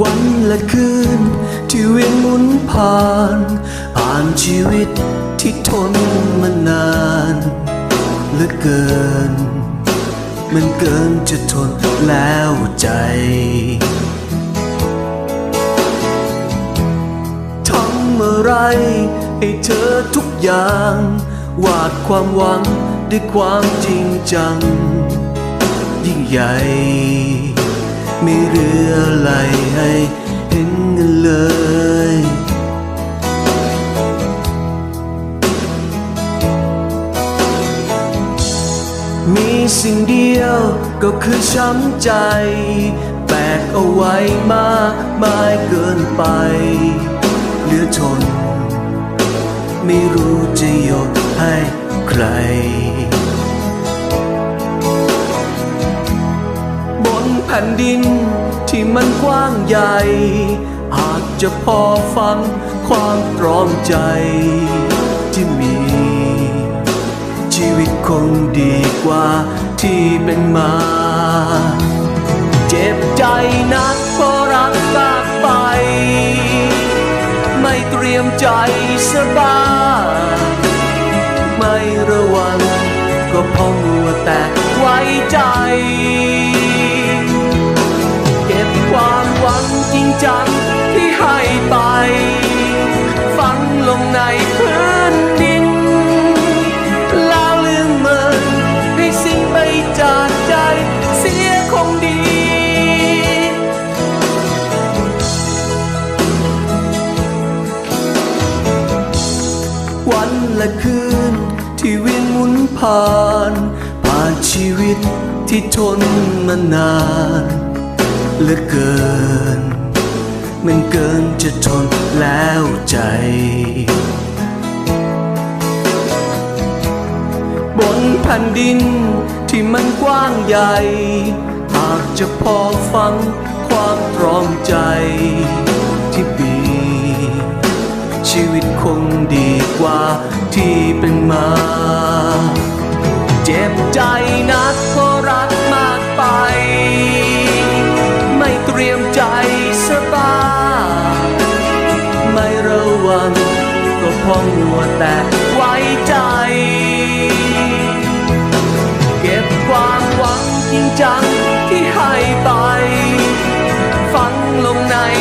วันและคืน ที่เวียนหมุนผ่าน ผ่านชีวิตที่ทนมานานเหลือเกิน มันเกินจะทนแล้วใจทำอะไรให้เธอทุกอย่าง วาดความหวังด้วยความจริงจัง ยิ่งใหญ่ ไม่เหลืออะไรให้เห็นกันเลยมีสิ่งเดียวก็คือช้ำใจ แบกเอาไว้มากมายเกินไป เหลือทน ไม่รู้จะยกให้ใคร ผ่นดินที่มันกว้างใหญ่ อาจจะพอฟังความตรอมใจที่มี ชีวิตคงดีกว่าที่เป็นมา เจ็บใจนักเพราะรักมากไป ไม่เตรียมใจสบายไม่ระวัง ก็เพราะมัวแต่ไว้ใจ วันและคืน ที่เวียนหมุนผ่าน ผ่านชีวิตที่ทนมานานเหลือเกิน มันเกินจะทนแล้วใจบนแผ่นดินที่มันกว้างใหญ่ หากจะพอฟังความตรอมใจ ชีวิตคงดีกว่าที่เป็นมา เจ็บใจนักเพราะรักมากไป ไม่เตรียมใจสบายไม่ระวังก็พราะมัวแต่ไว้ใจ เก็บความหวังจริงจังที่ให้ไป ฝังลงใน